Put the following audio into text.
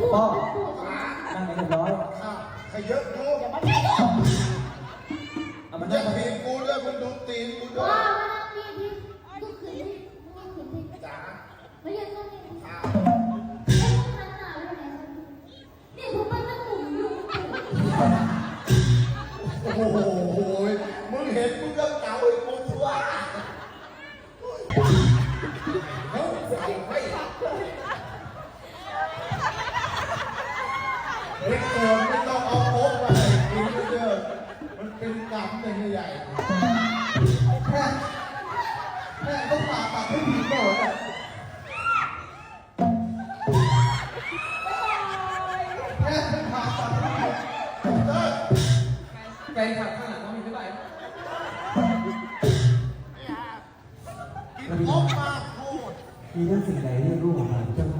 พูดป้อพูดนั่งให้เรียบร้อยข้าขยอะโยมอย่ามาใช้ลูเอามาอย่านั่งตีนกูด้วยมึงดูตีนกูด้วยว่าวนี่ที่ลูกขืนที่ลูกขืนที่จ๋าไม่ยังต้องนี่ข้าไม่ต้องทำหน้าด้วยนะนี่ผมเป็นนักบุญอยู่โอ้โหมึงเห็นมึงก็เก่าไอ้กูทั่วเฮ้ยเอาให้ เด็กเกิดไม่ต้องเอาโป๊กมาให้กินเยอะมันเป็นกรรมในใหญ่แม่แม่ต้องผ่าตัดให้ผีโกรธอะแม่ต้องผ่าตัดให้ผีเลิกแฟนคลับข้างหลังเขามีเท่าไหร่กินโอ๊กมาพูดมีเรื่องสิ่งไหนที่รู้ของเราเจ้า